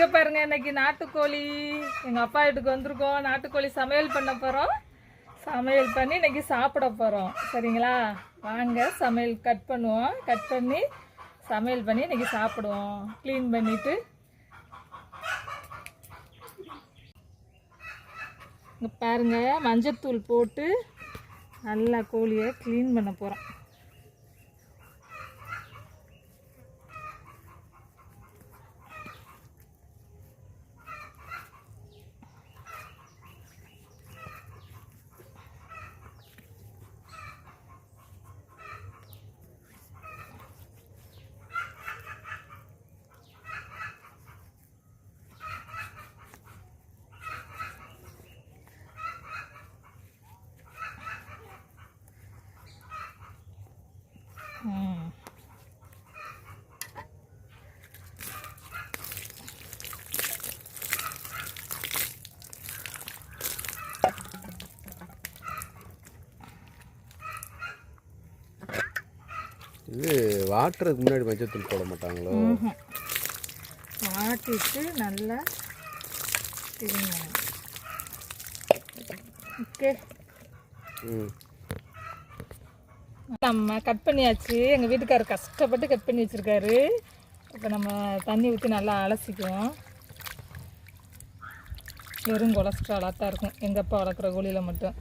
இங்க பாருங்க இன்னைக்கு நாட்டுக்கோழி. எங்க அப்பா வீட்டுக்கு வந்திருக்கோம். நாட்டுக்கோழி சமையல் பண்ண போறோம். சமையல் பண்ணி இன்னைக்கு சாப்பிட போறோம். சரிங்களா? வாங்க சமையல் கட் பண்ணுவோம். கட் பண்ணி சமையல் பண்ணி இன்னைக்கு சாப்பிடுவோம். க்ளீன் பண்ணிட்டு. இங்க பாருங்க மஞ்சத்தூள் போட்டு நல்லா கோழியை க்ளீன் பண்ண போறோம். இது வாட்டுறதுக்கு முன்னாடி மஞ்சத்தூள் போட மாட்டாங்களோ? ம்ஹும். மாட்டிட்டு நல்லா திரும்பணும். ஓகே. ம். நம்ம கட் பண்ணியாச்சு. எங்கள் வீட்டுக்காரர் கஷ்டப்பட்டு கட் பண்ணி வச்சுருக்காரு. இப்போ நம்ம தண்ணி ஊற்றி நல்லா அலசிக்குவோம். வெறும் கொலஸ்ட்ராலாக தான் இருக்கும். எங்கள் அப்பா வளர்க்குற கோழியில் மட்டும்.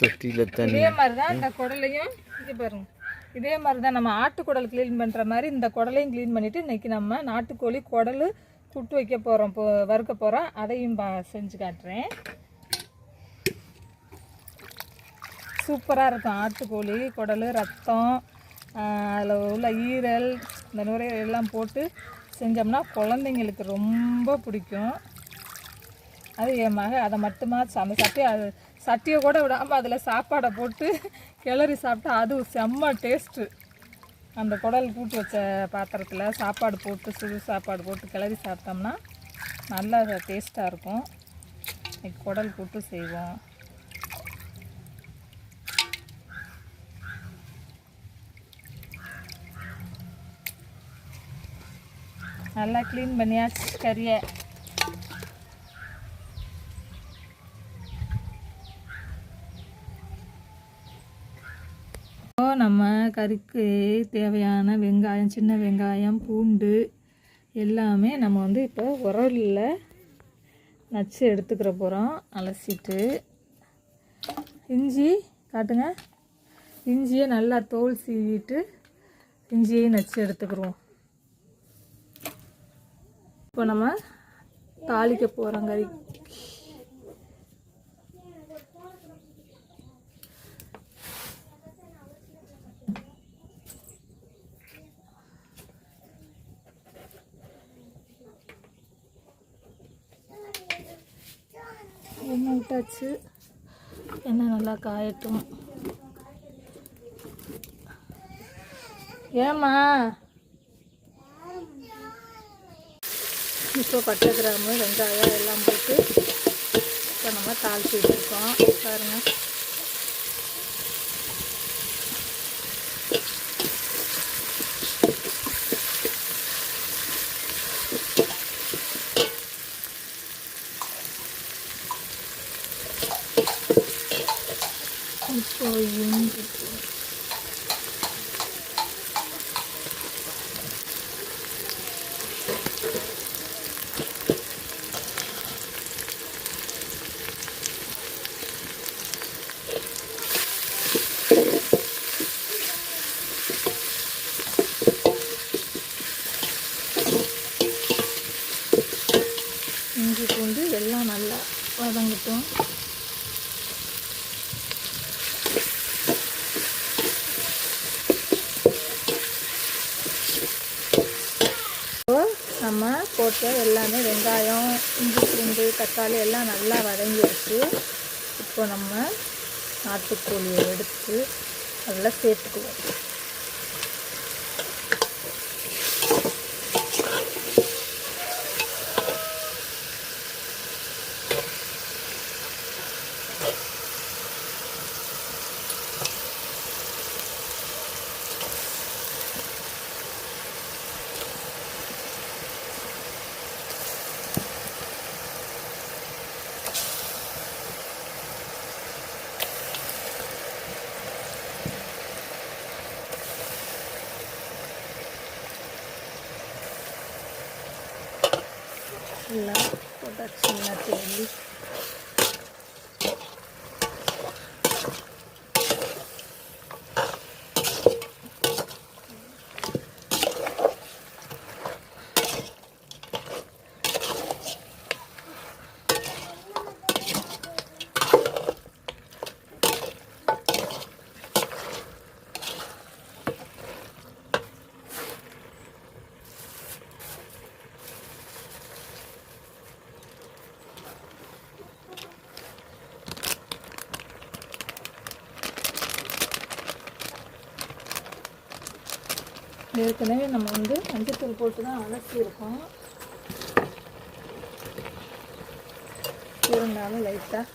தொட்டியில் தண்ணி இதே மாதிரி தான் இந்த குடலையும் இது பாருங்க. இதே மாதிரி தான் நம்ம ஆட்டுக்குடல் க்ளீன் பண்ணுற மாதிரி இந்த குடலையும் க்ளீன் பண்ணிவிட்டு இன்றைக்கி நம்ம நாட்டுக்கோழி குடல் குட்டு வைக்க போகிறோம் இப்போ வறுக்க போகிறோம் அதையும் பா செஞ்சு காட்டுறேன். சூப்பராக இருக்கும் ஆட்டுக்கோழி குடல் ரத்தம் அதில் உள்ள ஈரல் இந்த நுரையீரல் எல்லாம் போட்டு செஞ்சோம்னா குழந்தைங்களுக்கு ரொம்ப பிடிக்கும். அது என் மக அதை மட்டுமா சட்டியை அது சட்டியை கூட விடாமல் அதில் சாப்பாடை போட்டு கிளறி சாப்பிட்டா அது செம்ம டேஸ்ட்டு அந்த குடல் கூட்டி வச்ச பாத்திரத்தில் சாப்பாடு போட்டு சுடு சாப்பாடு போட்டு கிளறி சாப்பிட்டோம்னா நல்லா டேஸ்ட்டாக இருக்கும். இன்னைக்கு குடல் கூட்டு செய்வோம். நல்லா க்ளீன் பண்ணியாச்சு கறியை. நம்ம கறிக்கு தேவையான வெங்காயம் சின்ன வெங்காயம் பூண்டு எல்லாமே நம்ம வந்து இப்போ உரலில் நச்சு எடுத்துக்கிற போகிறோம் அலசிட்டு இஞ்சி காட்டுங்க. இஞ்சியை நல்லா தோல் சீவிட்டு இஞ்சியையும் நச்சு எடுத்துக்கிடுவோம் இப்போ நம்ம தாளிக்க போகிறோம் கறி போட்டாச்சு. எண்ணெய் நல்லா காயட்டும். ஏம்மா? இப்போ பட்டை கிராம்பு வெங்காயம் எல்லாம் போட்டு இப்போ நம்ம தாளிச்சு வச்சுருக்கோம். பாருங்கள் இப்போ இஞ்சி இஞ்சி பூண்டு எல்லாம் நல்லா வதங்கட்டும் போட்டு எல்லாமே வெங்காயம் இஞ்சி பூண்டு தக்காளி எல்லாம் நல்லா வதங்கிடுச்சு இப்போ நம்ம நாட்டுக்கோழியை எடுத்து நல்லா சேர்த்துக்குவோம் எல்லாம் போட்டாச்சு எல்லாத்தையும் ஏற்கனவே நம்ம வந்து மஞ்சத்தூள் போட்டு தான் அலசியிருக்கோம். இருந்தாலும் லைட்டாக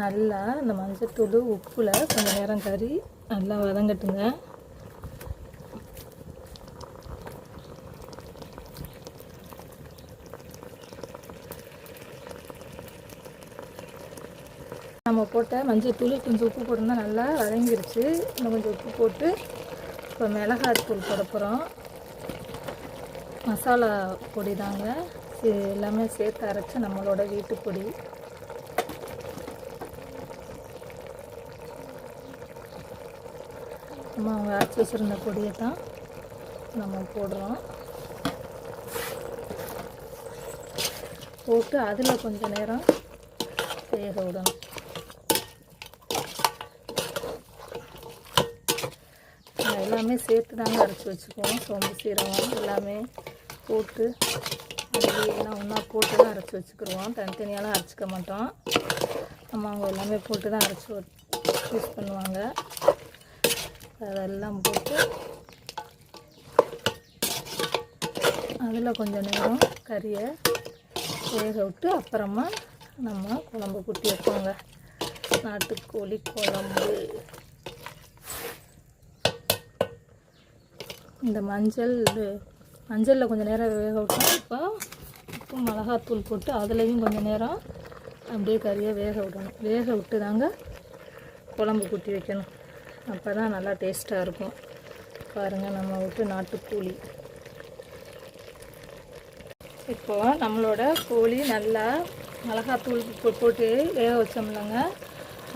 நல்லா இந்த மஞ்சத்தூள் உப்பில் கொஞ்சம் நேரம் கறி நல்லா வதங்கட்டுங்க. நம்ம போட்ட மஞ்சள் தூள் கொஞ்சம் உப்பு போட்டிருந்தா நல்லா வதங்கிருச்சு. இன்னும் கொஞ்சம் உப்பு போட்டு இப்போ மிளகாத்தூள் போட போகிறோம் மசாலா பொடி தாங்க. எல்லாமே சேர்த்து அரைச்சி நம்மளோட வீட்டு பொடி. நம்ம அவங்க அரைச்சி வச்சுருந்த பொடியை தான் நம்ம போடுறோம். போட்டு அதில் கொஞ்சம் நேரம் வேக விடணும். எல்லாமே சேர்த்து தாங்க அரைச்சி வச்சுக்குவோம். சோம்பு சீரகம் எல்லாமே போட்டு எல்லாம் ஒன்றா போட்டு தான் அரைச்சி வச்சுக்கிடுவோம் தனித்தனியாலாம் அரைச்சிக்க மாட்டோம். நம்ம அவங்க எல்லாமே போட்டு தான் அரைச்சி யூஸ் பண்ணுவாங்க. அதெல்லாம் போட்டு அதில் கொஞ்சம் நேரம் கறியை வேக விட்டு அப்புறமா நம்ம குழம்பு குட்டி வைப்போங்க. நாட்டுக்கோழி குழம்பு. இந்த மஞ்சள் மஞ்சளில் கொஞ்சம் நேரம் வேக விட்டோம். இப்போ உப்பு மிளகாத்தூள் போட்டு அதுலேயும் கொஞ்சம் நேரம் அப்படியே கறியை வேக விடணும். வேக விட்டு தாங்க குழம்பு கொட்டி வைக்கணும். அப்போ தான் நல்லா டேஸ்ட்டாக இருக்கும். பாருங்கள் நம்ம விட்டு நாட்டுக்கோழி. இப்போ நம்மளோட கோழி நல்லா மிளகாத்தூள் போட்டு வேக வச்சோம்லங்க.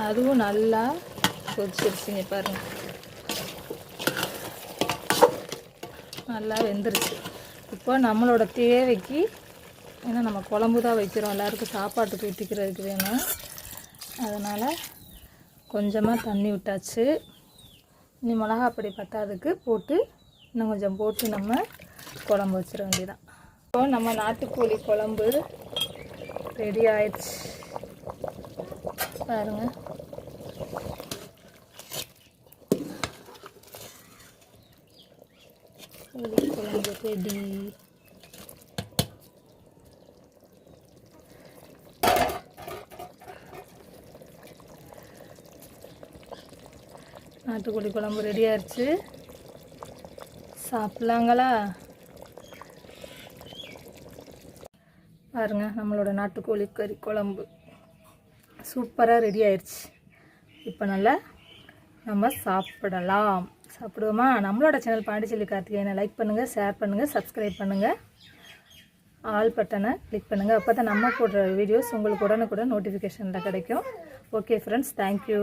அதுவும் நல்லா கொதிச்சிருச்சுங்க பாருங்கள் நல்லா வெந்துருச்சு. இப்போ நம்மளோட தேவைக்கு ஏன்னா நம்ம குழம்பு தான் வைக்கிறோம். எல்லாருக்கும் சாப்பாட்டுக்கு ஊற்றிக்கிறதுக்கு வேணும். அதனால் கொஞ்சமாக தண்ணி விட்டாச்சு. இனி மிளகாப்பொடி பத்தாததுக்கு போட்டு இன்னும் கொஞ்சம் போட்டு நம்ம குழம்பு வச்சிட வேண்டியதான் இப்போ நம்ம நாட்டுக்கோழி குழம்பு ரெடி ஆயிடுச்சு. பாருங்கள் கோழி ready. நாட்டுக்கோழி குழம்பு ரெடி ஆயிடுச்சு சாப்பிட்லாங்களா? பாருங்க நம்மளோட நாட்டுக்கோழி கறி குழம்பு. சூப்பராக ரெடி ஆயிடுச்சு இப்போ நல்லா நம்ம சாப்பிடலாம். சாப்பிடுவோமா? நம்மளோட சேனல் பாண்டிச்செல்வி கார்த்திகேயனை லைக் பண்ணுங்கள் ஷேர் பண்ணுங்கள் சப்ஸ்கிரைப் பண்ணுங்கள் ஆல் பட்டனை கிளிக் பண்ணுங்கள் அப்போ தான் நம்ம போடுற வீடியோஸ் உங்களுக்கு உடனுக்குடன் நோட்டிஃபிகேஷனில் கிடைக்கும். Okay friends thank you